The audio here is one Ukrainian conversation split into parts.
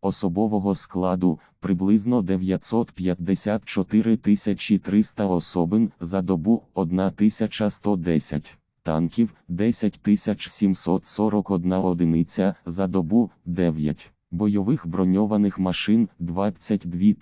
особового складу приблизно 954 300 особин за добу 1110 танків 10 741 одиниця за добу 9. Бойових броньованих машин 22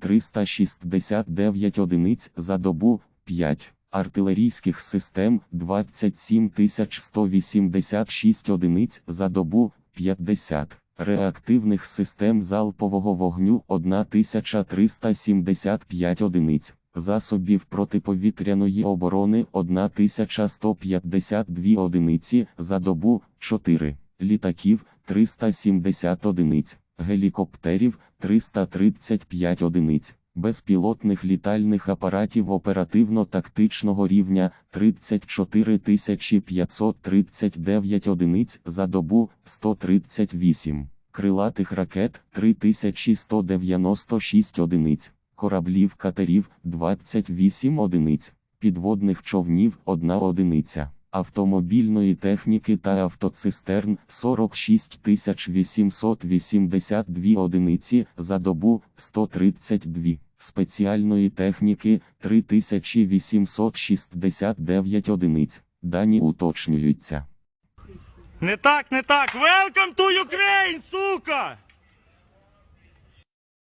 369 одиниць за добу 5. Артилерійських систем 27 186 одиниць за добу 50. Реактивних систем залпового вогню 1375 одиниць. Засобів протиповітряної оборони 1152 одиниці за добу 4, літаків 370 одиниць, гелікоптерів 335 одиниць, безпілотних літальних апаратів оперативно-тактичного рівня 34 539 одиниць за добу 138, крилатих ракет 3196 одиниць. Кораблів катерів 28 одиниць, підводних човнів 1 одиниця, автомобільної техніки та автоцистерн 46 882 одиниці за добу 132, спеціальної техніки 3869 одиниць. Дані уточнюються. Не так, не так. Welcome to Ukraine, сука!